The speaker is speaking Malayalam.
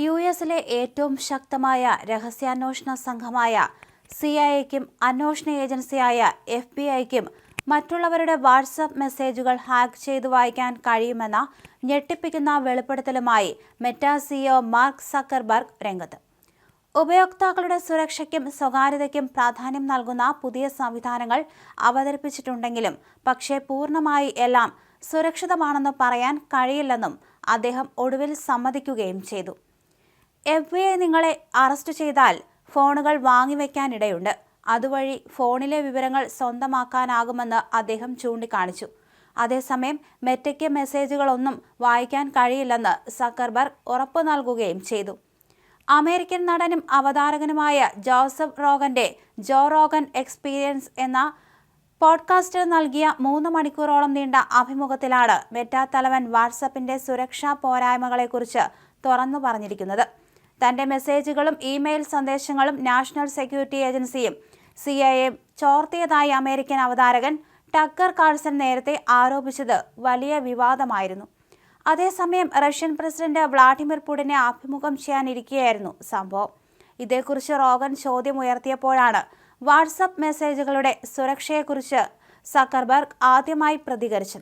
യു എസിലെ ഏറ്റവും ശക്തമായ രഹസ്യാന്വേഷണ സംഘമായ സി ഐ എക്കും അന്വേഷണ ഏജൻസിയായ എഫ് ബി ഐക്കും മറ്റുള്ളവരുടെ വാട്സപ്പ് മെസ്സേജുകൾ ഹാക്ക് ചെയ്തു വായിക്കാൻ കഴിയുമെന്ന ഞെട്ടിപ്പിക്കുന്ന വെളിപ്പെടുത്തലുമായി മെറ്റാ സിഒ മാർക്ക് സക്കർബർഗ് രംഗത്ത്. ഉപയോക്താക്കളുടെ സുരക്ഷയ്ക്കും സ്വകാര്യതയ്ക്കും പ്രാധാന്യം നൽകുന്ന പുതിയ സംവിധാനങ്ങൾ അവതരിപ്പിച്ചിട്ടുണ്ടെങ്കിലും പക്ഷേ പൂർണമായി എല്ലാം സുരക്ഷിതമാണെന്ന് പറയാൻ കഴിയില്ലെന്നും അദ്ദേഹം ഒടുവിൽ സമ്മതിക്കുകയും ചെയ്തു. എഫ് ഐ നിങ്ങളെ അറസ്റ്റ് ചെയ്താൽ ഫോണുകൾ വാങ്ങിവെക്കാനിടയുണ്ട് അതുവഴി ഫോണിലെ വിവരങ്ങൾ സ്വന്തമാക്കാനാകുമെന്ന് അദ്ദേഹം ചൂണ്ടിക്കാണിച്ചു. അതേസമയം മെറ്റയ്ക്ക് മെസ്സേജുകളൊന്നും വായിക്കാൻ കഴിയില്ലെന്ന് സക്കർബർഗ് ഉറപ്പു നൽകുകയും ചെയ്തു. അമേരിക്കൻ നടനും അവതാരകനുമായ ജോസഫ് റോഗന്റെ ജോ റോഗൻ എക്സ്പീരിയൻസ് എന്ന പോഡ്കാസ്റ്റ് നൽകിയ മൂന്ന് മണിക്കൂറോളം നീണ്ട അഭിമുഖത്തിലാണ് മെറ്റ തലവൻ വാട്സപ്പിന്റെ സുരക്ഷാ പോരായ്മകളെക്കുറിച്ച് തുറന്നു പറഞ്ഞിരിക്കുന്നത്. തന്റെ മെസ്സേജുകളും ഇമെയിൽ സന്ദേശങ്ങളും നാഷണൽ സെക്യൂരിറ്റി ഏജൻസിയും സി ഐ എ ചോർത്തിയതായി അമേരിക്കൻ അവതാരകൻ ടക്കർ കാൾസൺ നേരത്തെ ആരോപിച്ചത് വലിയ വിവാദമായിരുന്നു. അതേസമയം റഷ്യൻ പ്രസിഡന്റ് വ്ളാഡിമിർ പുടിനെ അഭിമുഖം ചെയ്യാനിരിക്കുകയായിരുന്നു സംഭവം. ഇതേക്കുറിച്ച് റോഗൻ ചോദ്യം ഉയർത്തിയപ്പോഴാണ് വാട്സപ്പ് മെസ്സേജുകളുടെ സുരക്ഷയെക്കുറിച്ച് സക്കർബർഗ് ആദ്യമായി പ്രതികരിച്ചത്.